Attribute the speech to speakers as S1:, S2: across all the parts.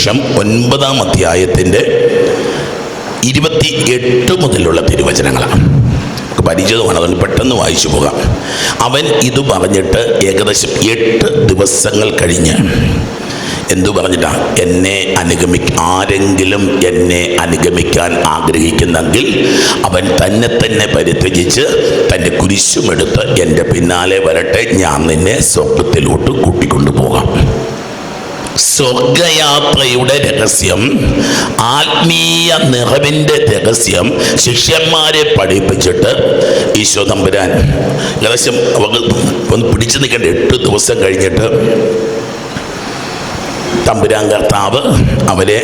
S1: സുവിശേഷം ഒൻപതാം അധ്യായത്തിന്റെ ഇരുപത്തി എട്ട് മുതലുള്ള തിരുവചനങ്ങളാണ്. നമുക്ക് പരിചിതമാണ് അതുകൊണ്ട് പെട്ടെന്ന് വായിച്ചു പോകാം. അവൻ ഇത് പറഞ്ഞിട്ട് ഏകദേശം എട്ട് ദിവസങ്ങൾ കഴിഞ്ഞ് എന്തു പറഞ്ഞിട്ടാ? എന്നെ അനുഗമി ആരെങ്കിലും എന്നെ അനുഗമിക്കാൻ ആഗ്രഹിക്കുന്നെങ്കിൽ അവൻ തന്നെ തന്നെ പരിത്യജിച്ച് തന്റെ കുരിശുമെടുത്ത് എന്റെ പിന്നാലെ വരട്ടെ ഞാൻ നിന്നെ സ്വപ്നത്തിലോട്ട് കൂട്ടിക്കൊണ്ടു പോകാം സ്വർഗയാത്രയുടെ രഹസ്യം ആത്മീയ നിറവിന്റെ രഹസ്യം ശിഷ്യന്മാരെ പഠിപ്പിച്ചിട്ട് ഈശോ തമ്പുരാൻ. രഹസ്യം അവൾ ഒന്ന് പിടിച്ചു നിൽക്കേണ്ട എട്ട് ദിവസം കഴിഞ്ഞിട്ട് തമ്പുരാൻ കർത്താവ് അവരെ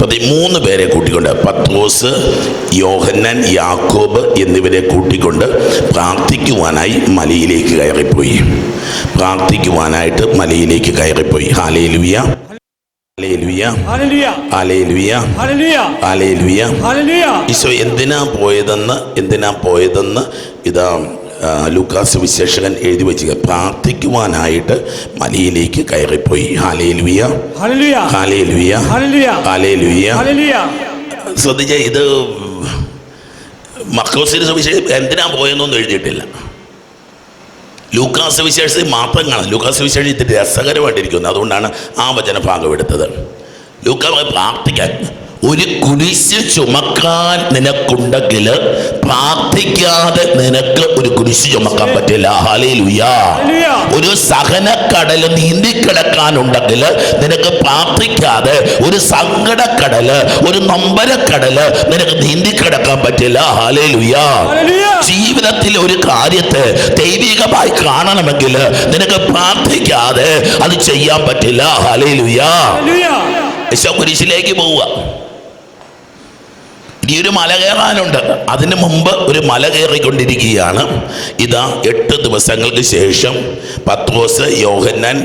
S1: പതിമൂന്ന് പേരെ കൂട്ടിക്കൊണ്ട് പത്രോസ് യോഹന്നൻ യാക്കോബ് എന്നിവരെ കൂട്ടിക്കൊണ്ട് പ്രാർത്ഥിക്കുവാനായി മലയിലേക്ക് കയറിപ്പോയി. പ്രാർത്ഥിക്കുവാനായിട്ട് മലയിലേക്ക് കയറിപ്പോയി. ഹാലയിൽ
S2: വിയ
S1: ഈശോ എന്തിനാ പോയതെന്ന് എന്തിനാ പോയതെന്ന് ഇതാ ലൂക്കാസ് വിശേഷകൻ എഴുതി വെച്ച് പ്രാർത്ഥിക്കുവാനായിട്ട് മലയിലേക്ക് കയറിപ്പോയി.
S2: ഹല്ലേലൂയ.
S1: Hallelujah
S2: hallelujah.
S1: ശ്രദ്ധിച്ച ഇത് മക്കോസിന് സുവിശേഷം എന്തിനാ പോയെന്നൊന്നും എഴുതിയിട്ടില്ല. ലൂക്കാസ് വിശേഷത്തിൽ മാത്രം കാണാം ലൂക്കാസ് വിശേഷം ഇത്തിരി രസകരമായിട്ടിരിക്കുന്നു. അതുകൊണ്ടാണ് ആ വചനഭാഗം എടുത്തത് ലൂക്കാസ് പ്രാർത്ഥിക്കാൻ. ഒരു കുരിശ് ചുമക്കാൻ നിനക്കുണ്ടെങ്കിൽ പ്രാർത്ഥിക്കാതെ നിനക്ക് ഒരു കുരിശ് ചുമക്കാൻ പറ്റില്ല. ഹാലേലുയാ. ഒരു സഹനക്കടൽ നീന്തിക്കിടക്കാനുണ്ടെങ്കിൽ നിനക്ക് പ്രാർത്ഥിക്കാതെ ഒരു സങ്കടക്കടൽ ഒരു നൊമ്പരക്കടൽ നിനക്ക് നീന്തിക്കിടക്കാൻ പറ്റില്ല. ഹാലേലുയാ ജീവിതത്തിൽ ഒരു കാര്യത്തെ ദൈവികമായി കാണണമെങ്കിൽ നിനക്ക് പ്രാർത്ഥിക്കാതെ അത് ചെയ്യാൻ പറ്റില്ല. ഹാലേലുയാ യേശോ കുരിശിലേക്ക് പോവുക. ഇനി ഒരു മല കയറാനുണ്ട്. അതിനു മുമ്പ് ഒരു മല കയറിക്കൊണ്ടിരിക്കുകയാണ്. ഇതാ എട്ട് ദിവസങ്ങൾക്ക് ശേഷം പത്രോസ് യോഹന്നാൻ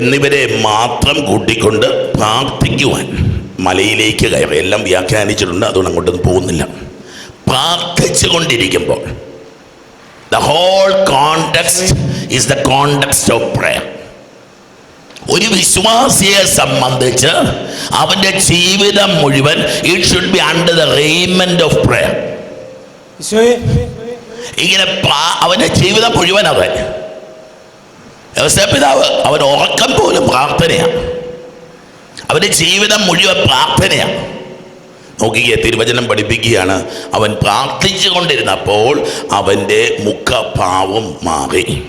S1: എന്നിവരെ മാത്രം കൂട്ടിക്കൊണ്ട് പ്രാർത്ഥിക്കുവാൻ മലയിലേക്ക് കയറി. എല്ലാം വ്യാഖ്യാനിച്ചിട്ടുണ്ട് അതുകൊണ്ട് അങ്ങോട്ടൊന്നും പോകുന്നില്ല. പ്രാർത്ഥിച്ചു കൊണ്ടിരിക്കുമ്പോൾ the whole context is the context of prayer ഒരു വിശ്വാസിയെ സംബന്ധിച്ച് അവന്റെ ജീവിതം മുഴുവൻ it should be under the raiment of prayer ഇങ്ങനെ അവന്റെ അവന്റെ ജീവിതം മുഴുവൻ അവൻ. പിതാവ് അവൻ ഉറക്കം പോലും പ്രാർത്ഥനയാണ് അവന്റെ ജീവിതം മുഴുവൻ പ്രാർത്ഥനയാണ് നോക്കിയ തിരുവചനം പഠിപ്പിക്കുകയാണ്. അവൻ പ്രാർത്ഥിച്ചു കൊണ്ടിരുന്നപ്പോൾ അവന്റെ മുഖഭാവം മാറി.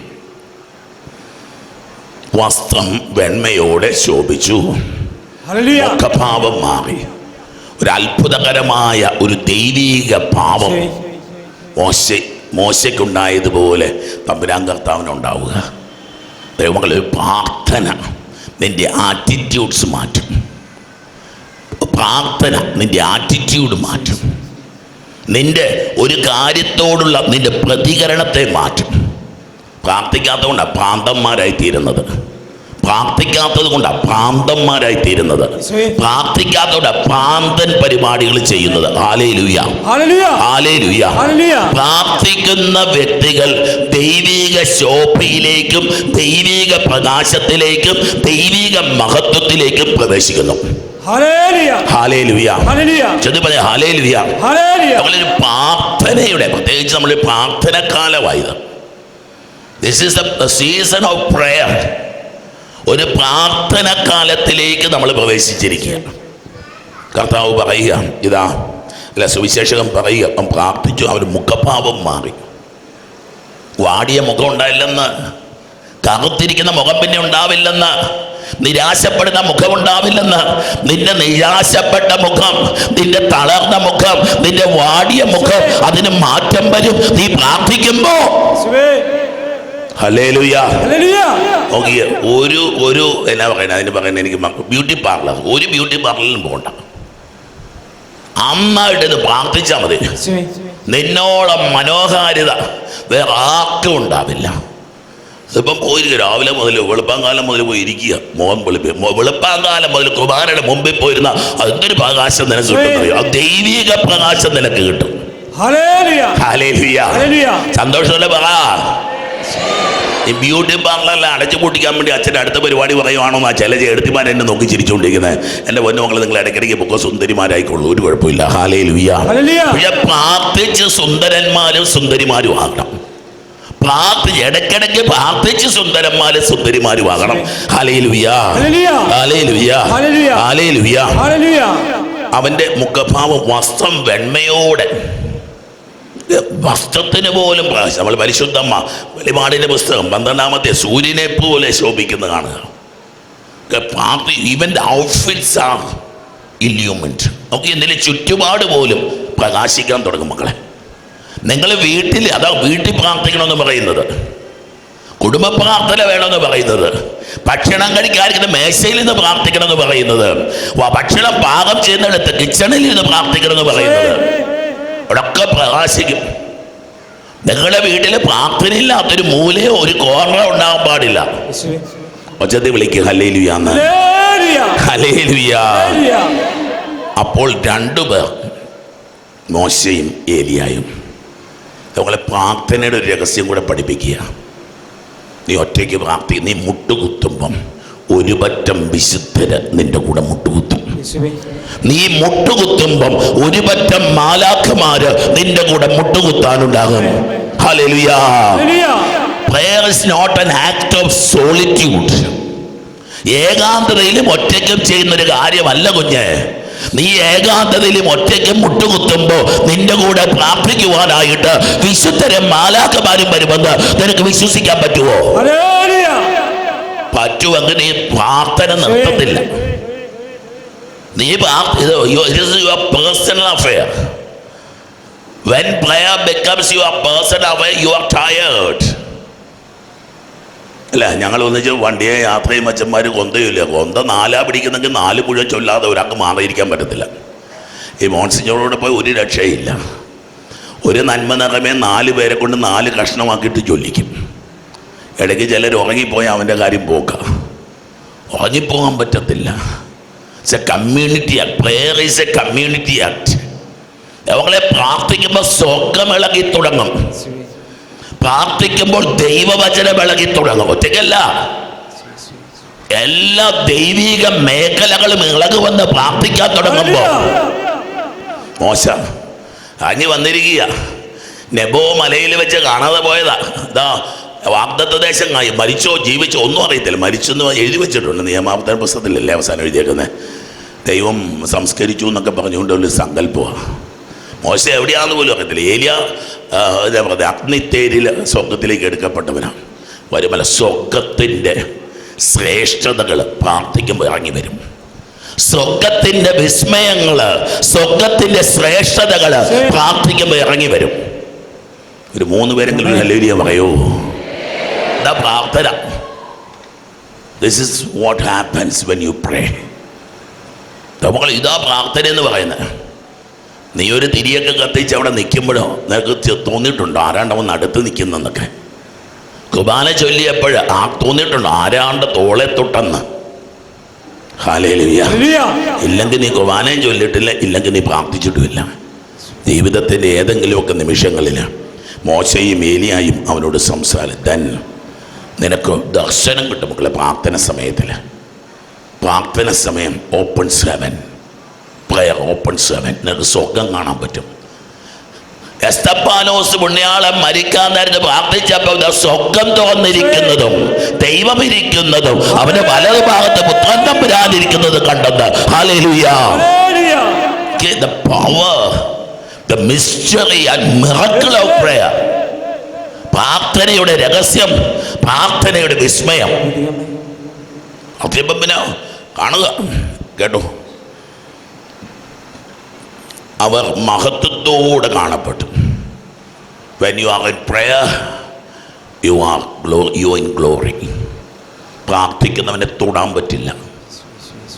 S1: വസ്ത്രം വെണ്മയോടെ ശോഭിച്ചു. മുഖഭാവം മാറി. ഒരു അത്ഭുതകരമായ ഒരു ദൈവീക ഭാവം മോശ മോശയ്ക്കുണ്ടായതുപോലെ തമ്പുരാൻ കർത്താവിനുണ്ടാവുക. ദൈവങ്ങളെ പ്രാർത്ഥന നിന്റെ ആറ്റിറ്റ്യൂഡ്സ് മാറ്റും. പ്രാർത്ഥന നിന്റെ ആറ്റിറ്റ്യൂഡ് മാറ്റും. നിന്റെ ഒരു കാര്യത്തോടുള്ള നിന്റെ പ്രതികരണത്തെ മാറ്റും. പ്രാർത്ഥിക്കാത്തതുകൊണ്ടാണ് പ്രാന്തന്മാരായി തീരുന്നത്. പ്രാർത്ഥിക്കാത്തത് കൊണ്ടാണ് പ്രാന്തന്മാരായി തീരുന്നത്. പ്രാർത്ഥിക്കാത്തതുകൊണ്ടാണ് പ്രാന്തൻ പരിപാടികൾ ചെയ്യുന്നത്. പ്രാർത്ഥിക്കുന്ന വ്യക്തികൾ ദൈവിക ശോഭയിലേക്കും ദൈവിക പ്രകാശത്തിലേക്കും ദൈവിക മഹത്വത്തിലേക്കും പ്രവേശിക്കുന്നു. പ്രാർത്ഥനയുടെ പ്രത്യേകിച്ച് നമ്മൾ പ്രാർത്ഥന കാലമായത് this is the season of prayer ഒരു പ്രാർത്ഥന കാലത്തിലേക്ക് നമ്മൾ പ്രവേശിച്ചിരിക്കുകയാണ്. കർത്താവ് പറയുക ഇതാ അല്ല സുവിശേഷകൻ പറയുക അവൻ പ്രാർത്ഥിച്ചു അവൻ മുഖഭാവം മാറി. വാടിയ മുഖം ഉണ്ടായില്ലെന്ന് കറുത്തിരിക്കുന്ന മുഖം പിന്നെ ഉണ്ടാവില്ലെന്ന് നിരാശപ്പെടുന്ന മുഖമുണ്ടാവില്ലെന്ന് നിന്റെ നിരാശപ്പെട്ട മുഖം നിന്റെ തളർന്ന മുഖം നിന്റെ വാടിയ മുഖം അതിന് മാറ്റം വരും. നീ പ്രാർത്ഥിക്കുമ്പോ
S2: യേശുവേ
S1: ഹലേലുയ
S2: ഹല്ലേലൂയ
S1: നോക്കിയ ഒരു ഒരു എന്നാ പറയുന്നത് അതിന് പറയുന്നത് എനിക്ക് ബ്യൂട്ടി പാർലർ ഒരു ബ്യൂട്ടി പാർലറിലും പോകണ്ട. നന്നായിട്ട് ഇത് പ്രാർത്ഥിച്ചാൽ മതി. നിന്നോളം മനോഹാരിത വേറെ ആർക്കും ഉണ്ടാവില്ല. ഇപ്പം പോയിരിക്കുക രാവിലെ മുതൽ വെളുപ്പാങ്കാലം മുതൽ പോയി ഇരിക്കുക. മോൻ പൊളിപ്പ് മോ- വെളുപ്പാങ്കാലം മുതൽ കുമാരയുടെ മുമ്പിൽ പോയിരുന്ന അതൊരു പ്രകാശം നിനക്ക് കിട്ടുന്നറിയോ ആ ദൈവിക പ്രകാശം നിനക്ക് കിട്ടും. സന്തോഷമല്ലേ പറ. ബ്യൂട്ടി പാർലറിൽ അടച്ചു പൂട്ടിക്കാൻ വേണ്ടി അച്ഛന്റെ അടുത്ത പരിപാടി പറയുവാണോ ആ ചില ചേർത്തിമാർ എന്നെ നോക്കി ചിരിച്ചുകൊണ്ടിരിക്കുന്നത്. എന്റെ പൊന്നുമക്കൾ നിങ്ങൾ ഇടയ്ക്കിടയ്ക്ക് പൊക്കെ സുന്ദരിമാരായിക്കൊള്ളൂ ഒരു കുഴപ്പമില്ല. ഹാലേ ലുയ്യ
S2: ഹല്ലേലൂയ
S1: പക്ഷെ പ്രാർത്ഥിച്ച് സുന്ദരന്മാരും സുന്ദരിമാരും ആകണം. പ്രാർത്ഥിച്ച് ഇടയ്ക്കിടയ്ക്ക് പ്രാർത്ഥിച്ച് സുന്ദരന്മാരെ സുന്ദരിമാരും ആകണം. ഹാലേ ലുയ്യ ഹാലേ ലുയ്യ
S2: ഹല്ലേലൂയ.
S1: ഹാലേ ലുയ്യ
S2: ഹല്ലേലൂയ
S1: അവന്റെ മുഖഭാവം വസ്ത്രം വെണ്മയോടെ വസ്ത്രത്തിന് പോലും പ്രകാശം നമ്മൾ പരിശുദ്ധമ്മ വെളിപാടിന്റെ പുസ്തകം പന്ത്രണ്ടാമത്തെ സൂര്യനെ പോലെ ശോഭിക്കുന്ന കാണുക. പാർട്ടി ഇവന്റെ ഔട്ട്ഫിറ്റ്സ് ആർ ഇല്യൂമെന്റ് നമുക്ക് എന്തെങ്കിലും ചുറ്റുപാട് പോലും പ്രകാശിക്കാൻ തുടങ്ങും മക്കളെ. നിങ്ങൾ വീട്ടിൽ അതാ വീട്ടിൽ പ്രാർത്ഥിക്കണമെന്ന് പറയുന്നത്. കുടുംബ പ്രാർത്ഥന വേണമെന്ന് പറയുന്നത്. ഭക്ഷണം കഴിക്കാതിരിക്കുന്ന മേശയിൽ നിന്ന് പ്രാർത്ഥിക്കണം എന്ന് പറയുന്നത് ഭക്ഷണം പാകം ചെയ്യുന്നിടത്ത് കിച്ചണിൽ നിന്ന് പ്രാർത്ഥിക്കണം എന്ന് പറയുന്നത്. പ്രകാശിക്കും. നിങ്ങളുടെ വീട്ടിൽ പ്രാർത്ഥനയില്ലാത്തൊരു മൂലയോ ഒരു കോർണറോ ഉണ്ടാകാൻ പാടില്ല.
S2: ഒച്ചത്തി
S1: ഒച്ചത്തിൽ
S2: ഹല്ലേലൂയ
S1: ഹല്ലേലുയ.
S2: ഹല്ലേലൂയ.
S1: അപ്പോൾ രണ്ടുപേർ മോശയും ഏലിയായും നമ്മളെ പ്രാർത്ഥനയുടെ ഒരു രഹസ്യം കൂടെ പഠിപ്പിക്കുക. നീ ഒറ്റയ്ക്ക് പ്രാർത്ഥി നീ മുട്ടുകുത്തുമ്പം ഒരു പറ്റം വിശുദ്ധര് നിന്റെ കൂടെ മുട്ടുകുത്തും നീ മുട്ടുകുത്തുമ്പം ഒരു പറ്റം മാലാഖമാര് നിന്റെ കൂടെ മുട്ടുകുത്താനുണ്ടാകും hallelujah
S2: hallelujah
S1: prayer is not an act of solitude ഏകാന്തതയിലും ഒറ്റയ്ക്കും ചെയ്യുന്ന ഒരു കാര്യമല്ല കുഞ്ഞ്. നീ ഏകാന്തതയിലും ഒറ്റയ്ക്കും മുട്ടുകുത്തുമ്പോ നിന്റെ കൂടെ പ്രാർത്ഥിക്കുവാനായിട്ട് വിശുദ്ധരും മാലാക്കമാരും വരുമെന്ന് നിനക്ക് വിശ്വസിക്കാൻ പറ്റുമോ പറ്റുമെങ്കിൽ നീ പ്രാർത്ഥന നിർത്തത്തില്ല. നീ your personal affair when prayer becomes your personal affair you are tired അല്ല ഞങ്ങൾ ഒന്നിച്ച് വണ്ടിയെ യാത്ര ചെയ്യും അച്ഛന്മാർ കൊന്തയില്ല. കൊന്ത നാലാ പിടിക്കുന്നെങ്കിൽ നാല് മുഴുവൻ ചൊല്ലാതെ ഒരാൾക്ക് മാറിയിരിക്കാൻ പറ്റത്തില്ല. ഈ മോൺസിഞ്ഞോടോടെ പോയി ഒരു രക്ഷയില്ല. ഒരു നന്മ നിറമേ നാല് പേരെ കൊണ്ട് നാല് കഷ്ണമാക്കിയിട്ട് ചൊല്ലിക്കും. ഇടയ്ക്ക് ചിലർ ഉറങ്ങിപ്പോയി അവന്റെ കാര്യം പോക്കാം. ഉറങ്ങിപ്പോകാൻ പറ്റത്തില്ല. It's a community act prayer is a community act അവളെ പ്രാർത്ഥിക്കുമ്പോൾ സ്വർഗം ഇളകി തുടങ്ങും. പ്രാർത്ഥിക്കുമ്പോൾ ദൈവവചനം ഇളകി തുടങ്ങും. ഒറ്റയ്ക്കല്ല. എല്ലാ ദൈവിക മേഖലകളും ഇളകുവെന്ന് പ്രാർത്ഥിക്കാൻ തുടങ്ങുമ്പോൾ മോശം. അഞ്ഞു വന്നിരിക്കുക. നെബോ മലയിൽ വെച്ച് കാണാതെ പോയതാ. ഇതാ വാഗ്ദത്ത ദേശം കായി മരിച്ചോ ജീവിച്ചോ ഒന്നും അറിയത്തില്ല. മരിച്ചെന്ന് എഴുതി വെച്ചിട്ടുണ്ട്. നിയമാവർത്തന പുസ്തകത്തിലല്ലേ അവസാനം എഴുതിയേക്കുന്നത്? ദൈവം സംസ്കരിച്ചു എന്നൊക്കെ പറഞ്ഞുകൊണ്ട് ഒരു സങ്കല്പമാണ്. മോശം എവിടെയാണെന്ന് പോലും അറിയത്തില്ല. ഏലിയ അഗ്നിത്തേരിൽ സ്വർഗത്തിലേക്ക് എടുക്കപ്പെട്ടവനാണ്. വരുമല സ്വർഗത്തിന്റെ ശ്രേഷ്ഠതകൾ പ്രാർത്ഥിക്കുമ്പോൾ ഇറങ്ങി വരും. സ്വർഗത്തിന്റെ വിസ്മയങ്ങൾ സ്വർഗത്തിന്റെ ശ്രേഷ്ഠതകൾ പ്രാർത്ഥിക്കുമ്പോൾ ഇറങ്ങി വരും. ഒരു മൂന്ന് പേരെങ്കിലും ഹല്ലേലൂയ പറയൂ. ഇതാ പ്രാർത്ഥന. This is what happens when you pray നമ്മൾ ഇതാ പ്രാർത്ഥന എന്ന് പറയുന്നത്. നീ ഒരു തിരിയൊക്കെ കത്തിച്ച് അവിടെ നിൽക്കുമ്പോഴോ നിനക്ക് തോന്നിയിട്ടുണ്ടോ ആരാണ്ടവൻ അടുത്ത് നിൽക്കുന്നെന്നൊക്കെ. കുബാല ചൊല്ലിയപ്പോൾ ആ തോന്നിയിട്ടുണ്ടോ ആരാണ്ട് തോളെ തൊട്ടെന്ന്. ഇല്ലെങ്കിൽ നീ കുബാനയും ചൊല്ലിട്ടില്ല ഇല്ലെങ്കിൽ നീ പ്രാർത്ഥിച്ചിട്ടുമില്ല. ജീവിതത്തിന്റെ ഏതെങ്കിലുമൊക്കെ നിമിഷങ്ങളിൽ മോശയും ഏലിയായും അവനോട് സംസാരം തൻ നിനക്ക് ദർശനം കിട്ടും മക്കളെ പ്രാർത്ഥന സമയത്തിൽ. പ്രാർത്ഥന സമയം open heaven prayer open heaven നിനക്ക് സ്വർഗം കാണാൻ പറ്റും. എസ്തപ്പാനോസ് പുണ്യാളം മരിക്കാൻ നേരത്ത് പ്രാർത്ഥിച്ചപ്പോൾ സ്വർഗം തുറന്നിരിക്കുന്നതും ദൈവം ഇരിക്കുന്നതും അവന്റെ വലത് ഭാഗത്ത് പുത്രൻ തമ്പുരാനിരിക്കുന്നത് കണ്ടത് the power, the mystery and miracle of prayer. പ്രാർത്ഥനയുടെ രഹസ്യം പ്രാർത്ഥനയുടെ വിസ്മയം. അപ്പം പിന്നെ കാണുക. കേട്ടോ? അവർ മഹത്വത്തോടെ കാണപ്പെട്ടു. When you are in prayer you are glow you in glory പ്രാർത്ഥിക്കുന്നവനെ തൊടാൻ പറ്റില്ല.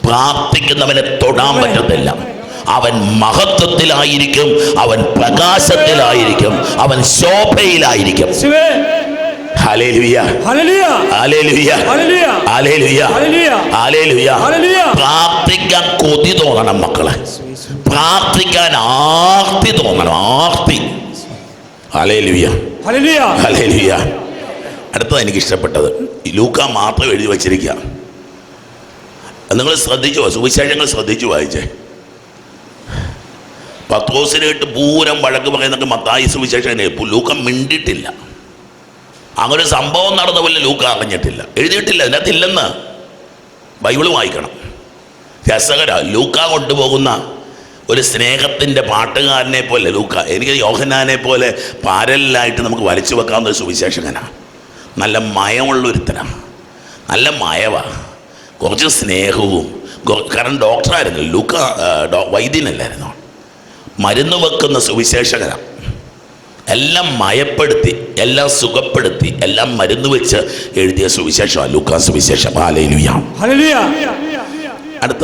S1: പ്രാർത്ഥിക്കുന്നവനെ തൊടാൻ പറ്റത്തില്ല. അവൻ മഹത്വത്തിലായിരിക്കും അവൻ പ്രകാശത്തിലായിരിക്കും അവൻ ശോഭയിലായിരിക്കും. പ്രാർത്ഥിക്കാൻ കൊതി തോന്നണം മക്കളെ. പ്രാർത്ഥിക്കാൻ ആർത്തി തോന്നണം ആർത്തി. അടുത്തത് എനിക്ക് ഇഷ്ടപ്പെട്ടത്. ലൂക്ക മാത്രം എഴുതി വച്ചിരിക്കുക. നിങ്ങൾ ശ്രദ്ധിച്ചു സുവിശേഷങ്ങൾ ശ്രദ്ധിച്ചു വായിച്ചേ പത്രോസിനായിട്ട് പൂരം വഴക്ക് പറയുന്നൊക്കെ മത്തായി സുവിശേഷം ലൂക്ക മിണ്ടിട്ടില്ല. അങ്ങനെ സംഭവം നടന്ന പോലെ ലൂക്ക അറിഞ്ഞിട്ടില്ല. എഴുതിയിട്ടില്ല അതിനകത്ത് ഇല്ലെന്ന് ബൈബിൾ വായിക്കണം. രസകര ലൂക്ക കൊണ്ടുപോകുന്ന ഒരു സ്നേഹത്തിന്റെ പാട്ടുകാരനെ പോലെ ലൂക്ക എനിക്ക് യോഹനാനെ പോലെ പാരലായിട്ട് നമുക്ക് വലിച്ചു വെക്കാവുന്ന ഒരു സുവിശേഷകനാണ് നല്ല മയമുള്ള ഒരുത്തനാണ് നല്ല മയവാ. കുറച്ച് സ്നേഹവും കാരണം ഡോക്ടറായിരുന്നു ലൂക്ക വൈദ്യനല്ലായിരുന്നു? മരുന്ന് വെക്കുന്ന സുവിശേഷകനാണ് എല്ലാം മയപ്പെടുത്തി എല്ലാം സുഖപ്പെടുത്തി എല്ലാം മരുന്ന് വെച്ച് എഴുതിയ സുവിശേഷമാണ് ലൂക്കാ സുവിശേഷം. അടുത്ത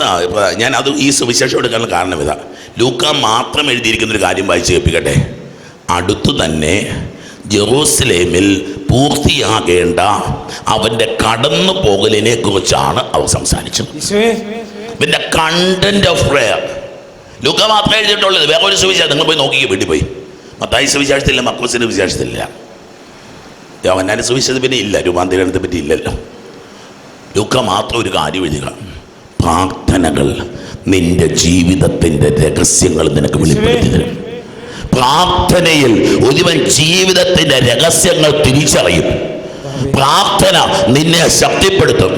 S1: ഞാൻ അത് ഈ സുവിശേഷം എടുക്കാനുള്ള കാരണം ഇതാ. ലൂക്ക മാത്രം എഴുതിയിരിക്കുന്ന ഒരു കാര്യം വായിച്ച് കേൾപ്പിക്കട്ടെ. അടുത്തു തന്നെ ജെറൂസലേമിൽ പൂർത്തിയാകേണ്ട അവന്റെ കടന്നു പോകലിനെ കുറിച്ചാണ് അവർ സംസാരിച്ചത്. പിന്നെ കണ്ടന്റ് ഓഫ് പ്രയർ ലൂക്ക മാത്രമേ എഴുതിയിട്ടുള്ളത്. വേറെ ഒരു സുവിശേഷം നിങ്ങൾ പോയി നോക്കി വീട്ടിൽ പോയി. മത്തായി സുവിശേഷത്തില്ല മക്കോസിന്റെ വിശേഷത്തില്ല യോഹന്നാന്റെ സുവിശേഷത്തിൽ പിന്നെ ഇല്ല രൂപാന്തരണത്തെ പറ്റി ഇല്ലല്ലോ. ലൂക്ക മാത്രം ഒരു കാര്യം എഴുതുക. പ്രാർത്ഥനകൾ നിന്റെ ജീവിതത്തിന്റെ രഹസ്യങ്ങൾ നിനക്ക് വെളിപ്പെടുത്തി തരും. പ്രാർത്ഥനയിൽ ഒരുവൻ ജീവിതത്തിന്റെ രഹസ്യങ്ങൾ തിരിച്ചറിയും. പ്രാർത്ഥന നിന്നെ ശക്തിപ്പെടുത്തും.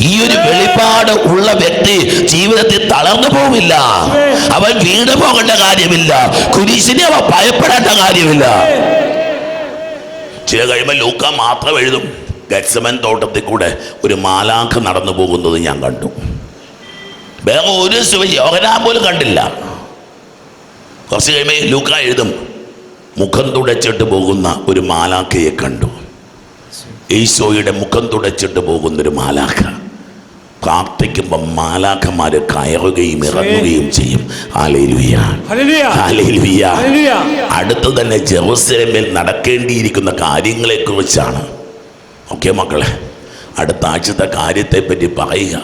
S1: ഈ ഒരു വെളിപാട് ഉള്ള വ്യക്തി ജീവിതത്തിൽ തളർന്നു പോവില്ല. അവൻ വീണ് പോകേണ്ട കാര്യമില്ല. കുരിശിനെ അവൻ ഭയപ്പെടേണ്ട കാര്യമില്ല. ചില കഴിയുമ്പോൾ ലൂക്ക മാത്രം എഴുതും. ഗത്സമൻ തോട്ടത്തിൽ കൂടെ ഒരു മാലാഖ നടന്നു പോകുന്നത് ഞാൻ കണ്ടു. വേറെ ഒരു ശിവ യോഹനാൻ പോലും കണ്ടില്ല. കുറച്ച് കഴിയുമ്പോൾ ലൂക്ക എഴുതും. മുഖം തുടച്ചിട്ട് പോകുന്ന ഒരു മാലാഖയെ കണ്ടു. ഈശോയുടെ മുഖം തുടച്ചിട്ട് പോകുന്നൊരു മാലാഖ. പ്രാർത്ഥിക്കുമ്പോൾ മാലാഖമാർ കയറുകയും ഇറങ്ങുകയും ചെയ്യും. അടുത്ത് തന്നെ ജെറുസലേമിൽ നടക്കേണ്ടിയിരിക്കുന്ന കാര്യങ്ങളെക്കുറിച്ചാണ്. ഓക്കെ മക്കളെ അടുത്ത ആഴ്ചത്തെ കാര്യത്തെപ്പറ്റി പറയുക.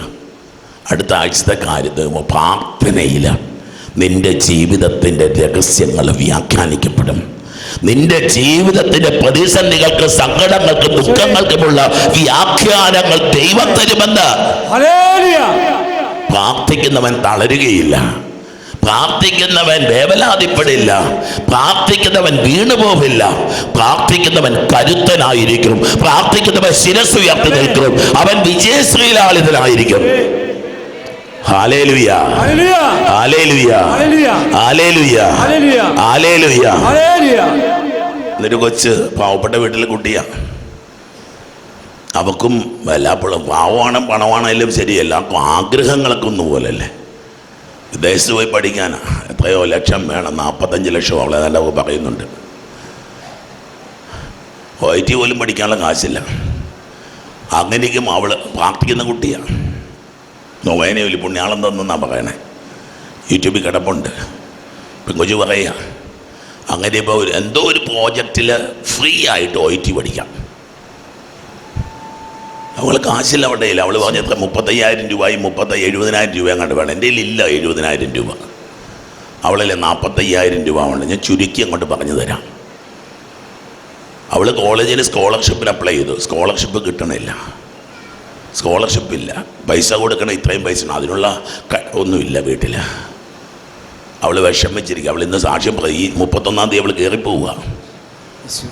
S1: അടുത്ത ആഴ്ചത്തെ കാര്യത്തെ പ്രാർത്ഥനയില്ല നിന്റെ ജീവിതത്തിന്റെ രഹസ്യങ്ങൾ വ്യാഖ്യാനിക്കപ്പെടും. നിന്റെ ജീവിതത്തിന്റെ പ്രതിസന്ധികൾക്ക് സങ്കടങ്ങൾക്കും ദുഃഖങ്ങൾക്കുമുള്ള വ്യാഖ്യാനങ്ങൾ ദൈവം തരുമെന്ന് പ്രാർത്ഥിക്കുന്നവൻ തളരുകയില്ല. പ്രാർത്ഥിക്കുന്നവൻ വേവലാതിപ്പെടില്ല. പ്രാർത്ഥിക്കുന്നവൻ വീണുപോവില്ല. പ്രാർത്ഥിക്കുന്നവൻ കരുത്തനായിരിക്കും. പ്രാർത്ഥിക്കുന്നവൻ ശിരസ് ഉയർത്തി നിൽക്കും. അവൻ വിജയശ്രീലാളിതനായിരിക്കും. എന്നൊരു കൊച്ച് പാവപ്പെട്ട വീട്ടിലെ കുട്ടിയാ. അവക്കും വല്ലാപ്പോഴും പാവമാണ് പണമാണെങ്കിലും ശരി എല്ലാവർക്കും ആഗ്രഹങ്ങളൊക്കെ ഒന്നും പോലല്ലേ വിദേശത്ത് പോയി പഠിക്കാനാ. എത്രയോ ലക്ഷം വേണം നാൽപ്പത്തഞ്ച് ലക്ഷം അവളെ നല്ല പറയുന്നുണ്ട്. ഒ ടി പോലും പഠിക്കാനുള്ള കാശില്ല. അങ്ങനെയും അവൾ പ്രാർത്ഥിക്കുന്ന കുട്ടിയാണ് നൊവേനയിൽ പുണ്യാളം തന്നെന്നാണ് പറയണേ? യൂട്യൂബിൽ കിടപ്പുണ്ട്. പെങ്കൊച്ചു പറയുക അങ്ങനെ ഇപ്പോൾ എന്തോ ഒരു പ്രോജക്റ്റിൽ ഫ്രീ ആയിട്ട് ഒ ടി പഠിക്കാം. അവൾ കാശില്ല അവിടെ ഇല്ല അവൾ പറഞ്ഞ എത്ര മുപ്പത്തയ്യായിരം രൂപയും മുപ്പത്തി എഴുപതിനായിരം രൂപ അങ്ങോട്ട് വേണം. എന്റെ ഇല്ല എഴുപതിനായിരം രൂപ. അവളല്ലേ നാൽപ്പത്തയ്യായിരം രൂപ ഉണ്ട് ഞാൻ ചുരുക്കി അങ്ങോട്ട് പറഞ്ഞു തരാം. അവൾ കോളേജിൽ സ്കോളർഷിപ്പിന് അപ്ലൈ ചെയ്തു. സ്കോളർഷിപ്പ് കിട്ടണില്ല. സ്കോളർഷിപ്പ് ഇല്ല. പൈസ കൊടുക്കണം ഇത്രയും പൈസ. അതിനുള്ള ഒന്നുമില്ല വീട്ടിൽ അവൾ വിഷമിച്ചിരിക്കുക അവൾ ഇന്ന് സാക്ഷ്യം ഈ മുപ്പത്തൊന്നാം തീയതി അവൾ കയറിപ്പോവുക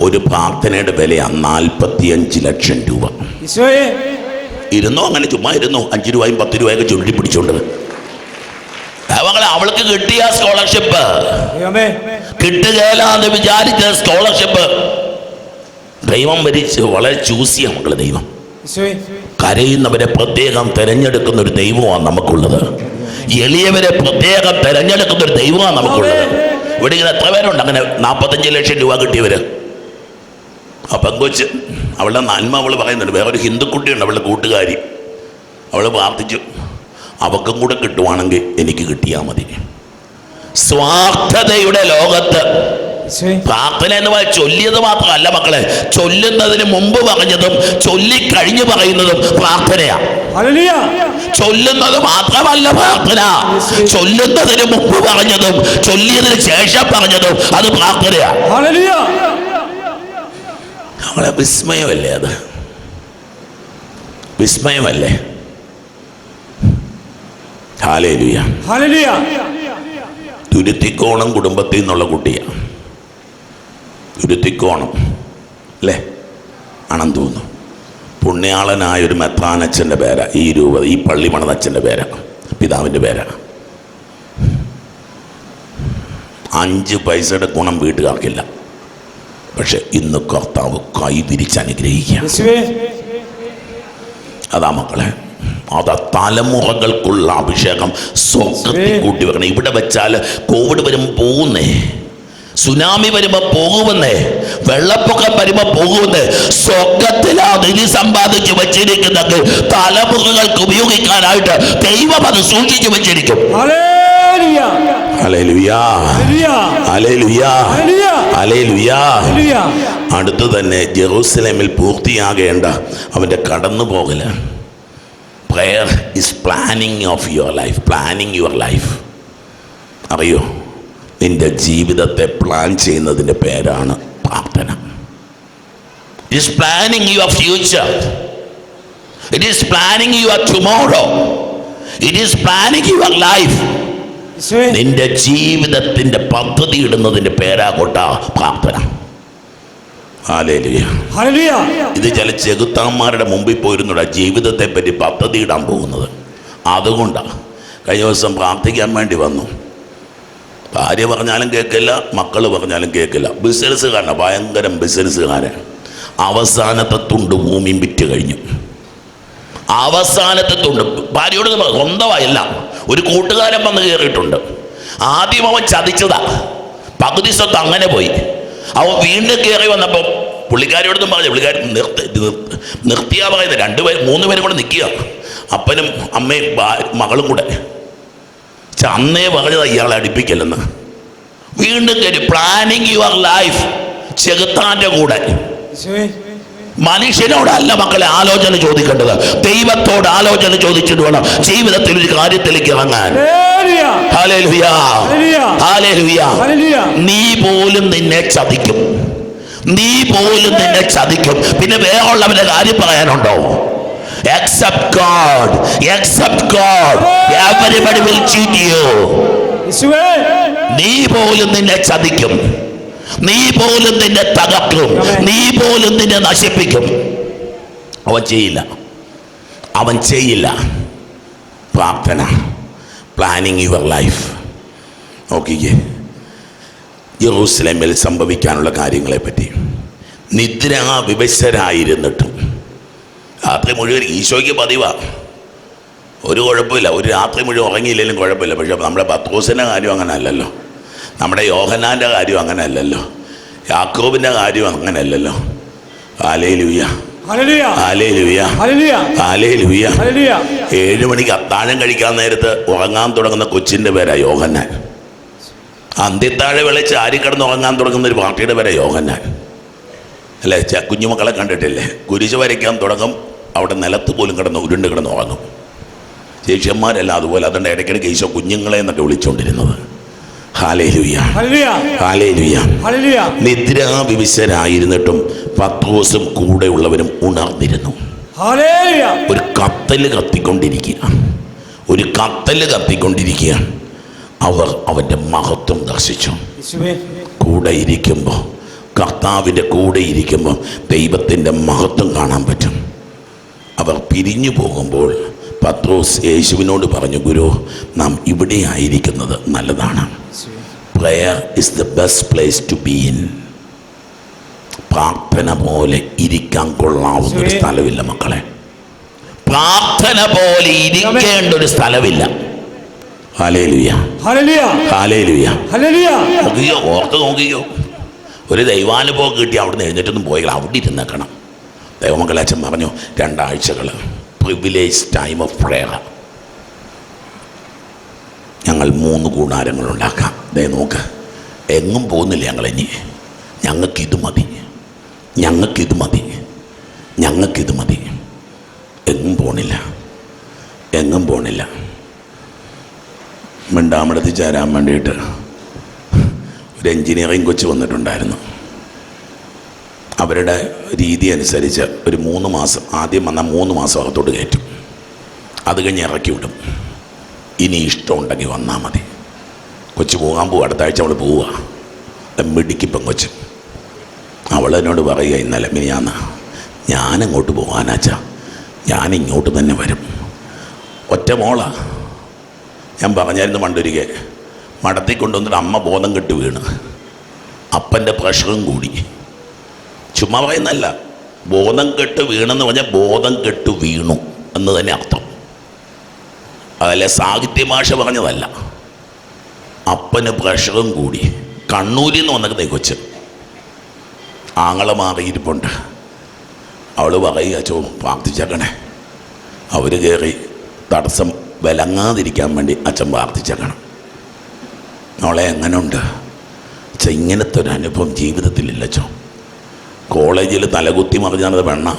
S1: ഒരു പ്രാർത്ഥനയുടെ വിലയാണ് നാൽപ്പത്തിയഞ്ച് ലക്ഷം രൂപ. ഇരുന്നോ? അങ്ങനെ ചുമ്മാ ഇരുന്നു? അഞ്ച് രൂപയും പത്ത് രൂപയൊക്കെ ചുരുട്ടി പിടിച്ചോണ്ട്. അവങ്ങളെ അവൾക്ക് കിട്ടിയ സ്കോളർഷിപ്പ് കിട്ടുകയില്ല എന്ന് വിചാരിച്ച സ്കോളർഷിപ്പ് ദൈവം വരിച്ച് വളരെ ചൂസിയ മക്കൾ ദൈവം. കരയുന്നവരെ പ്രത്യേകം തിരഞ്ഞെടുക്കുന്ന ഒരു ദൈവമാണ് നമുക്കുള്ളത്. എളിയവരെ പ്രത്യേകം തിരഞ്ഞെടുക്കുന്ന ഒരു ദൈവമാണ് നമുക്കുള്ളത്. ഇവിടെ ഇങ്ങനെ എത്ര പേരുണ്ട്? അങ്ങനെ നാൽപ്പത്തഞ്ച് ലക്ഷം രൂപ കിട്ടിയവർ ആ പെങ്കൊച്ച് അവളുടെ നന്മ അവൾ പറയുന്നുണ്ട്. വേറൊരു ഹിന്ദുക്കുട്ടിയുണ്ട് അവളുടെ കൂട്ടുകാരി. അവൾ പ്രാർത്ഥിച്ചു. അവക്കും കൂടെ കിട്ടുവാണെങ്കിൽ എനിക്ക് കിട്ടിയാൽ മതി. സ്വാർത്ഥതയുടെ ലോകത്ത് പ്രാർത്ഥന എന്ന് ചൊല്ലിയത് മാത്രമല്ല മക്കളെ. ചൊല്ലുന്നതിന് മുമ്പ് പറഞ്ഞതും ചൊല്ലിക്കഴിഞ്ഞ് പറയുന്നതും പ്രാർത്ഥനയാ. ചൊല്ലുന്നത് മാത്രമല്ല പ്രാർത്ഥന. ചൊല്ലുന്നതിന് മുമ്പ് പറഞ്ഞതും ചൊല്ലിയതിന് ശേഷം പറഞ്ഞതും അത് പ്രാർത്ഥനയാ. നമ്മളെ വിസ്മയമല്ലേ അത്? വിസ്മയമല്ലേ? തുരുത്തിക്കോണം കുടുംബത്തിൽ നിന്നുള്ള കുട്ടിയാണ് തുരുത്തിക്കോണം അല്ലേ? ആണെന്ന് തോന്നുന്നു. പുണ്യാളനായ ഒരു മെത്രാനച്ഛന്റെ പേര ഈ രൂപ ഈ പള്ളി മണനച്ഛന്റെ പേര പിതാവിന്റെ പേര. അഞ്ച് പൈസയുടെ ഗുണം വീട്ടുകാർക്കില്ല. പക്ഷെ ഇന്ന് കർത്താവ് കൈ വിരിച്ച് അനുഗ്രഹിക്കുക. അതാ മക്കളെ അതാ തലമുറകൾക്കുള്ള അഭിഷേകം സ്വർഗത്തിൽ കൂട്ടി വെക്കണം. ഇവിടെ വെച്ചാൽ കോവിഡ് വരും പോകുന്നേ സുനാമി വരുമ്പോ പോകുമെന്നേ വെള്ളപ്പൊക്കം വരുമ്പോ പോകുമെന്നേ സ്വർഗത്തിലാ നിധി സമ്പാദിച്ച് വെച്ചിരിക്കുന്നെങ്കിൽ തലമുഖങ്ങൾക്ക് ഉപയോഗിക്കാനായിട്ട് ദൈവം അത് സൂക്ഷിച്ചു വെച്ചിരിക്കും. അടുത്ത് തന്നെ ജെറൂസലേമിൽ പൂർത്തിയാകേണ്ട അവന്റെ കടന്നു പോകൽ. Prayer is planning of your life planning your life അറിയോ? നിന്റെ ജീവിതത്തെ പ്ലാൻ ചെയ്യുന്നതിന്റെ പേരാണ് പ്രാർത്ഥന. It is planning your future it is planning your tomorrow it is planning your life നിന്റെ ജീവിതത്തിന്റെ പദ്ധതി ഇടുന്നതിന്റെ പേരാകൊട്ട പ്രാർത്ഥന. ഇത് ചില ചെകുത്താന്മാരുടെ മുമ്പിൽ പോയിരുന്നുടാ ജീവിതത്തെ പറ്റി പദ്ധതി ഇടാൻ പോകുന്നത്. അതുകൊണ്ടാണ് കഴിഞ്ഞ ദിവസം പ്രാർത്ഥിക്കാൻ വേണ്ടി വന്നു. ഭാര്യ പറഞ്ഞാലും കേൾക്കില്ല മക്കൾ പറഞ്ഞാലും കേൾക്കില്ല. ബിസിനസ്സുകാരനാണ് ഭയങ്കരം ബിസിനസ്സുകാരൻ അവസാനത്തെ തുണ്ട് ഭൂമിയും വിറ്റ് കഴിഞ്ഞു. അവസാനത്തെ തുണ്ട് ഭാര്യയോട് സ്വന്തമായല്ല. ഒരു കൂട്ടുകാരൻ വന്ന് കയറിയിട്ടുണ്ട്. ആദ്യം അവൻ ചതിച്ചതാ. പകുതി സ്വത്ത് അങ്ങനെ പോയി. അവൻ വീണ്ടും കയറി വന്നപ്പോൾ പുള്ളിക്കാരിയോടൊന്നും പറഞ്ഞു പുള്ളിക്കാരി നിർത്തി നിർത്തി- നിർത്തിയാ പറയുന്നത് രണ്ടുപേർ മൂന്ന് പേരും കൂടെ നിൽക്കുക. അപ്പനും അമ്മയും മകളും കൂടെ. അന്നേ പറഞ്ഞതാ ഇയാളെ അടുപ്പിക്കല്ലെന്ന്. വീണ്ടും കയറി പ്ലാനിങ് യുവർ ലൈഫ് ചെകുത്താന്റെ കൂടെ. മനുഷ്യനോടല്ല മക്കളെ ആലോചന ചോദിക്കേണ്ടത്. ദൈവത്തോട് ആലോചന ചോദിച്ചിട്ട് വേണം ജീവിതത്തിൽ ഒരു കാര്യത്തിലേക്ക് ഇറങ്ങാൻ. നീ പോലും നിന്നെ ചതിക്കും. നീ പോലും നിന്നെ ചതിക്കും. പിന്നെ വേറെ ഉള്ളവന്റെ കാര്യം പറയാനുണ്ടോ? Except God. Except God. Everybody will cheat
S2: you.
S1: നീ പോലും നിന്നെ ചതിക്കും. നീ പോലും നിന്നെ തകർക്കും. നീ പോലും നിന്നെ നശിപ്പിക്കും. അവൻ ചെയ്യില്ല. അവൻ ചെയ്യില്ല. പ്രാർത്ഥന. പ്ലാനിങ് യുവർ ലൈഫ് നോക്കിക്കേ. ജെറൂസലേമിൽ സംഭവിക്കാനുള്ള കാര്യങ്ങളെ പറ്റി നിദ്രാ വിവശരായിരുന്നിട്ടും രാത്രി മുഴുവൻ ഈശോയ്ക്ക് പതിവാണ് ഒരു കുഴപ്പമില്ല. ഒരു രാത്രി മുഴുവൻ ഉറങ്ങിയില്ലെങ്കിലും കുഴപ്പമില്ല. പക്ഷേ നമ്മുടെ പത്രോസിന്റെ കാര്യം അങ്ങനെ അല്ലല്ലോ നമ്മുടെ യോഹനാന്റെ കാര്യം അങ്ങനെ അല്ലല്ലോ യാക്കോബിന്റെ കാര്യം അങ്ങനെ അല്ലല്ലോ ആലേ ലുയ്യ ഏഴ് മണിക്ക് അത്താഴം കഴിക്കാൻ നേരത്ത് ഉറങ്ങാൻ തുടങ്ങുന്ന കൊച്ചിന്റെ പേരാ യോഹന്നാൻ. അന്ത്യത്താഴെ വിളിച്ച് ആരിക്കിടന്ന് ഉറങ്ങാൻ തുടങ്ങുന്ന ഒരു പാർട്ടിയുടെ പേരാ യോഹന്നാൻ. അല്ലേ? കുഞ്ഞുമക്കളെ കണ്ടിട്ടില്ലേ? കുരിശ് വരയ്ക്കാൻ തുടങ്ങും. അവിടെ നിലത്ത് പോലും കിടന്ന് ഉരുണ്ട് കിടന്ന് ഉറങ്ങും. ശേഷ്യന്മാരെല്ലാം അതുപോലെ അതുകൊണ്ട് ഇടയ്ക്കിടയ്ക്ക് ഈശോ കുഞ്ഞുങ്ങളെ എന്നൊക്കെ വിളിച്ചുകൊണ്ടിരുന്നത് നിദ്രാവിവിശരായിരുന്നിട്ടും പത്രോസും കൂടെയുള്ളവരും ഉണർന്നിരുന്നു. ഒരു കത്തൽ കത്തിക്കൊണ്ടിരിക്കുക. ഒരു കത്തൽ കത്തിക്കൊണ്ടിരിക്കുക. അവർ അവന്റെ മഹത്വം ദർശിച്ചു. കൂടെ ഇരിക്കുമ്പോൾ കർത്താവിന്റെ കൂടെ ഇരിക്കുമ്പോൾ ദൈവത്തിന്റെ മഹത്വം കാണാൻ പറ്റും. അവർ പിരിഞ്ഞു പോകുമ്പോൾ പത്രോസ് യേശുവിനോട് പറഞ്ഞു ഗുരു നാം ഇവിടെ ആയിരിക്കുന്നത് നല്ലതാണ്. Prayer is the best place to be in പ്രാർത്ഥന പോലെ ഇരിക്കാൻ കൊള്ളാവുന്ന ഒരു സ്ഥലമില്ല മക്കളെ. പ്രാർത്ഥന പോലെ ഇരിക്കേണ്ട ഒരു സ്ഥലമില്ല. നോക്കിയോ? ഓർത്ത് നോക്കിയോ? ഒരു ദൈവാനുഭവം കിട്ടി അവിടെ നിന്ന് എഴുന്നേറ്റൊന്നും പോയി അവിടെ ഇരുന്നേക്കണം. ദൈവമക്കളെ അച്ഛൻ പറഞ്ഞു രണ്ടാഴ്ചകൾ പ്രിവിലേജ് ടൈം ഓഫ് പ്രേയർ ഞങ്ങൾ മൂന്ന് കൂടാരങ്ങൾ ഉണ്ടാക്കാം. ദേ നോക്ക്. എങ്ങും പോകുന്നില്ല ഞങ്ങൾ ഇനി. ഞങ്ങൾക്കിത് മതി. ഞങ്ങൾക്കിത് മതി. ഞങ്ങൾക്കിത് മതി. എങ്ങും പോണില്ല. എങ്ങും പോണില്ല. മിണ്ടാമിടത്ത് ചേരാൻ വേണ്ടിയിട്ട് ഒരു എൻജിനീയറിംഗ് കൊച്ച് വന്നിട്ടുണ്ടായിരുന്നു. അവരുടെ രീതി അനുസരിച്ച് ഒരു മൂന്ന് മാസം ആദ്യം വന്ന മൂന്ന് മാസം അകത്തോട്ട് കയറ്റും. അത് കഴിഞ്ഞ് ഇറക്കി വിടും. ഇനി ഇഷ്ടമുണ്ടെങ്കിൽ വന്നാൽ മതി. കൊച്ചു പോകാൻ പോവുക. അടുത്ത ആഴ്ച അവൾ പോവുക. മിടിക്കിപ്പം കൊച്ച് അവൾ എന്നോട് പറയുക ഇന്നലെ മിനിയാന്ന് ഞാനങ്ങോട്ട് പോകാനാച്ചാ ഞാൻ ഇങ്ങോട്ട് തന്നെ വരും. ഒറ്റ മോളാ. ഞാൻ പറഞ്ഞായിരുന്നു പണ്ടൊരികെ മടത്തിൽ കൊണ്ടുവന്നിട്ട് അമ്മ ബോധം കെട്ട് വീണ്. അപ്പന്റെ പ്രഷറും കൂടി. ചുമ്മാ പറയുന്നല്ല ബോധം കെട്ട് വീണെന്ന് പറഞ്ഞാൽ ബോധം കെട്ട് വീണു എന്ന് തന്നെ അർത്ഥം. അതല്ല സാഹിത്യ ഭാഷ പറഞ്ഞതല്ല. അപ്പന് പ്രഷറും കൂടി. കണ്ണൂരിൽ നിന്ന് വന്നേക്കുന്നേ കൊച്ച്. ആങ്ങളെ മാറിയിരിപ്പുണ്ട് അവൾ പറയുക ചോ പ്രാർത്ഥിച്ചേക്കണേ. അവർ കയറി തടസ്സം വിലങ്ങാതിരിക്കാൻ വേണ്ടി അച്ഛൻ പ്രാർത്ഥിച്ചേക്കണം. അവളെ എങ്ങനെയുണ്ട് അച്ഛൻ ഇങ്ങനത്തെ ഒരു അനുഭവം ജീവിതത്തിലില്ല അച്ഛോ കോളേജിൽ തലകുത്തി മറിഞ്ഞ് നടന്ന പെണ്ണ.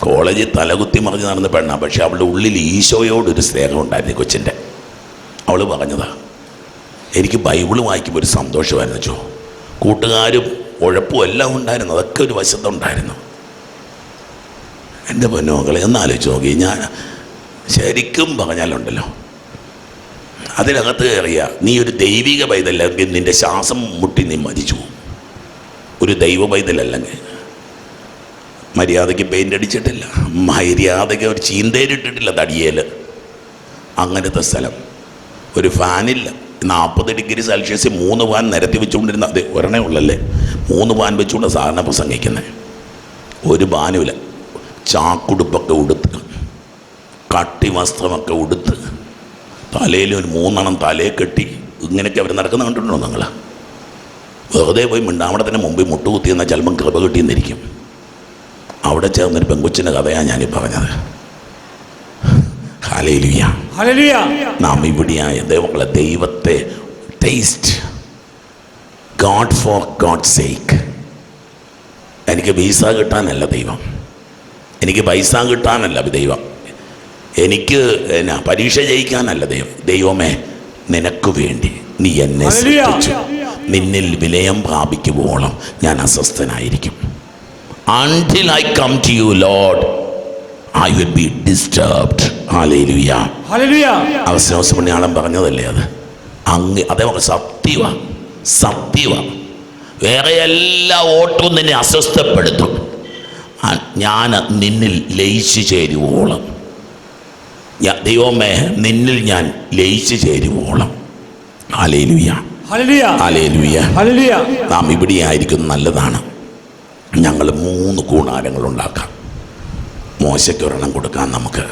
S1: കോളേജിൽ തലകുത്തി മറിഞ്ഞ് നടന്ന പെണ്ണ. പക്ഷെ അവളുടെ ഉള്ളിൽ ഈശോയോടൊരു സ്നേഹം ഉണ്ടായിരുന്നു കൊച്ചിന്റെ. അവൾ പറഞ്ഞതാ എനിക്ക് ബൈബിൾ വായിക്കുമ്പോൾ ഒരു സന്തോഷമായിരുന്നു ചോ കൂട്ടുകാരും ഉഴപ്പും എല്ലാം ഉണ്ടായിരുന്നു. അതൊക്കെ ഒരു വശത്തുണ്ടായിരുന്നു എന്റെ പൊന്നോക്കളെ എന്നാലോചിച്ച് നോക്കി. ഞാൻ ശരിക്കും പറഞ്ഞാലുണ്ടല്ലോ അതിനകത്ത് കയറിയ നീ ഒരു ദൈവിക പൈതല്ലെങ്കിൽ നിന്റെ ശ്വാസം മുട്ടി നീ മരിച്ചു. ഒരു ദൈവ പൈതലല്ലെങ്കിൽ മര്യാദയ്ക്ക് പെയിന്റ് അടിച്ചിട്ടില്ല. മര്യാദയ്ക്ക് ഒരു ചീന്തേരിട്ടിട്ടില്ല തടിയേൽ അങ്ങനത്തെ സ്ഥലം. ഒരു ഫാനില്ല നാൽപ്പത് ഡിഗ്രി സെൽഷ്യസ് മൂന്ന് ഫാൻ നിരത്തി വെച്ചുകൊണ്ടിരുന്ന അത് ഒരെണ്ണേ ഉള്ളല്ലേ? മൂന്ന് ഫാൻ വെച്ചുകൊണ്ട് സാധാരണ പ്രസംഗിക്കുന്നത് ഒരു ഫാനുമില്ല ചാക്കുടുപ്പൊക്കെ ഉടുത്ത്. കട്ടി വസ്ത്രമൊക്കെ ഉടുത്ത്. തലയിൽ ഒരു മൂന്നെണ്ണം തലയെ കെട്ടി. ഇങ്ങനെയൊക്കെ അവർ നടക്കുന്ന കണ്ടിട്ടുണ്ടോ നിങ്ങൾ വെറുതെ പോയി മിണ്ടാമടത്തിന് മുമ്പിൽ മുട്ടുകുത്തി എന്നാൽ ചിലപ്പം കൃപ കിട്ടിയെന്നിരിക്കും. അവിടെ ചേർന്നൊരു പെങ്കൊച്ചിന്റെ കഥയാണ് ഞാനീ പറഞ്ഞത്. നാം ഇവിടെയായ ദൈവങ്ങളെ ദൈവത്തെ taste God for God sake എനിക്ക് വീസ കിട്ടാനല്ല ദൈവം. എനിക്ക് പൈസ കിട്ടാനല്ല ദൈവം. എനിക്ക് എന്നാ പരീക്ഷ ജയിക്കാനല്ല ദൈവം. ദൈവമേ നിനക്ക് വേണ്ടി നീ എന്നെ. സൃഷ്ടിച്ചു. നിന്നിൽ വിലയം പ്രാപിക്കുവോളം ഞാൻ അസ്വസ്ഥനായിരിക്കും. Until I come to you Lord I will be disturbed അവസരം പുണ്യാളം പറഞ്ഞതല്ലേ അത്? അങ്ങ് അതേപോലെ സത്യവ സത്യവ. വേറെ എല്ലാ ഓട്ടവും നിന്നെ അസ്വസ്ഥപ്പെടുത്തും. ഞാൻ നിന്നിൽ ലയിച്ചു ചേരുവോളം. ദൈവമേ നിന്നിൽ ഞാൻ ലയിച്ചു ചേരുവോളം.
S2: ഹല്ലേലൂയ
S1: നാം ഇവിടെ ആയിരിക്കുന്നത് നല്ലതാണ്. ഞങ്ങൾ മൂന്ന് കൂടാരങ്ങൾ ഉണ്ടാക്കാം മോശയ്ക്ക് ഒരെണ്ണം കൊടുക്കാം നമുക്ക്.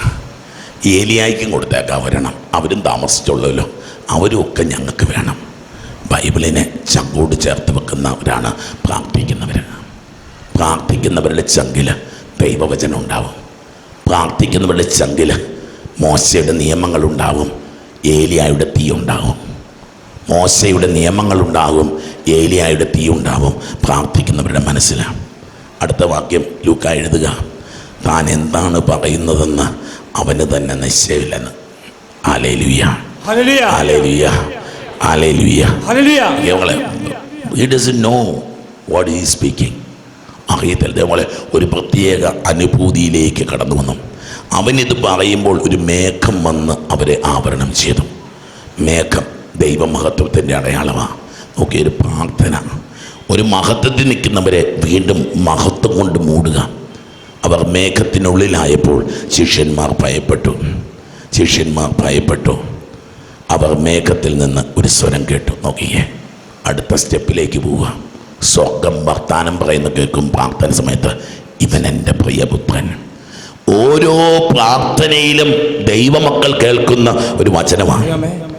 S1: ഏലിയായിക്കും കൊടുത്തേക്കാം ഒരെണ്ണം. അവരും താമസിച്ചുള്ളല്ലോ അവരും ഒക്കെ ഞങ്ങൾക്ക് വേണം. ബൈബിളിനെ ചങ്കോട് ചേർത്ത് വെക്കുന്നവരാണ് പ്രാർത്ഥിക്കുന്നവർ പ്രാർത്ഥിക്കുന്നവരുടെ ചങ്കിൽ ദൈവവചനം ഉണ്ടാവും. പ്രാർത്ഥിക്കുന്നവരുടെ ചങ്കിൽ മോശയുടെ നിയമങ്ങളുണ്ടാവും. ഏലിയായുടെ തീ ഉണ്ടാവും. മോശയുടെ നിയമങ്ങളുണ്ടാകും ഏലിയായുടെ തീ ഉണ്ടാവും പ്രാർത്ഥിക്കുന്നവരുടെ മനസ്സിലാണ്. അടുത്ത വാക്യം ലൂക്ക എഴുതുക. താൻ എന്താണ് പറയുന്നതെന്ന് അവന് തന്നെ നിശ്ചയമില്ലെന്ന്. ആലേലുയ ആലേലുയ
S2: ആലേലുയ
S1: ദൈവങ്ങളെ ഹി ഡസ് നോ വാട്ട് ഈ സ്പീക്കിംഗ് അറിയത്തില്ല. ദൈവങ്ങളെ ഒരു പ്രത്യേക അനുഭൂതിയിലേക്ക് കടന്നു വന്നു. അവനിത് പറയുമ്പോൾ ഒരു മേഘം വന്ന് അവരെ ആവരണം ചെയ്തു. മേഘം. ദൈവമഹത്വത്തിന്റെ അടയാളമാണ് നോക്കി ഒരു പ്രാർത്ഥന. ഒരു മഹത്വത്തിൽ നിൽക്കുന്നവരെ വീണ്ടും മഹത്വം കൊണ്ട് മൂടുക. അവർ മേഘത്തിനുള്ളിലായപ്പോൾ ശിഷ്യന്മാർ ഭയപ്പെട്ടു. ശിഷ്യന്മാർ ഭയപ്പെട്ടു. അവർ മേഘത്തിൽ നിന്ന് ഒരു സ്വരം കേട്ടു. നോക്കിയേ അടുത്ത സ്റ്റെപ്പിലേക്ക് പോവുക. സ്വർഗം വർത്താനം പറയുന്ന കേൾക്കും പ്രാർത്ഥന സമയത്ത് ഇവൻ എന്റെ പ്രിയപുത്രൻ. ഓരോ പ്രാർത്ഥനയിലും ദൈവമക്കൾ കേൾക്കുന്ന ഒരു വചനമാണ്.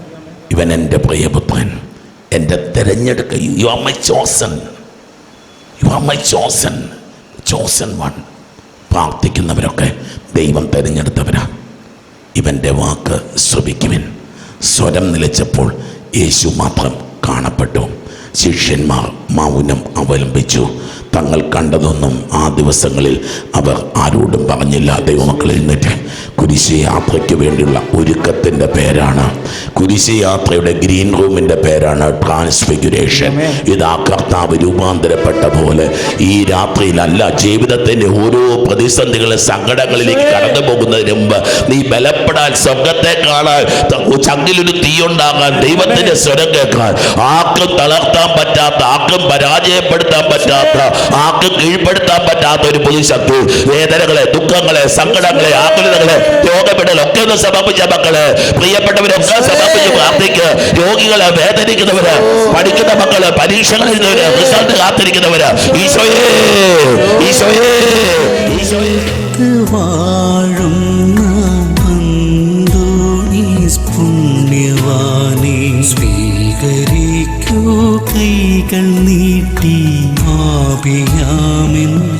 S1: ഇവൻ എന്റെ പ്രിയപുത്രൻ എന്റെ തിരഞ്ഞെടുക്ക. You are my chosen you are my chosen chosen one പ്രാർത്ഥിക്കുന്നവരൊക്കെ ദൈവം തിരഞ്ഞെടുത്തവരാ. ഇവന്റെ വാക്ക് ശ്രവിക്കുവിൻ. സ്വരം നിലച്ചപ്പോൾ യേശു മാത്രം കാണപ്പെട്ടു. ശിഷ്യന്മാർ മൗനം അവലംബിച്ചു. തങ്ങൾ കണ്ടതൊന്നും ആ ദിവസങ്ങളിൽ അവർ ആരോടും പറഞ്ഞില്ല. ദൈവമക്കൾ എഴുന്നേറ്റ് കുരിശയാത്രയ്ക്ക് വേണ്ടിയുള്ള ഒരുക്കത്തിന്റെ പേരാണ്. കുരിശയാത്രയുടെ ഗ്രീൻ റൂമിന്റെ പേരാണ് ട്രാൻസ്ഫിഗുരേഷൻ ഇത് ആ കർത്താവ് രൂപാന്തരപ്പെട്ട പോലെ ഈ രാത്രിയിലല്ല ജീവിതത്തിന്റെ ഓരോ പ്രതിസന്ധികളും സങ്കടങ്ങളിലേക്ക് കടന്നു പോകുന്നതിന് മുമ്പ് നീ ബലപ്പെടാൻ സ്വർഗത്തെ കാണാൻ ചങ്ങിലൊരു തീയുണ്ടാകാൻ ദൈവത്തിന്റെ സ്വരം കേൾക്കാൻ. ആർക്കും തളർത്താൻ പറ്റാത്ത ആർക്കും പരാജയപ്പെടുത്താൻ പറ്റാത്ത ആക്ക് കീഴ്പ്പെടുത്താൻ പറ്റാത്ത ഒരു പൊതുശക്തി വേദനകളെ ദുഃഖങ്ങളെ സങ്കടങ്ങളെ ആകുലതകളെ രോഗപ്പെടൽ ഒക്കെ ഒന്ന് സമർപ്പിച്ച മക്കൾ പ്രിയപ്പെട്ടവരൊക്കെ സമർപ്പിച്ച് പ്രാർത്ഥിക്ക് രോഗികളെ വേദനിക്കുന്നവര് പഠിക്കുന്ന മക്കൾ പരീക്ഷകളിൽ റിസൾട്ട് കാത്തിരിക്കുന്നവര് ഈശോയേ ഈശോയേ ഈശോയേ
S3: വാഴും കൈകൾ നീട്ടി പിയാമെന്ന്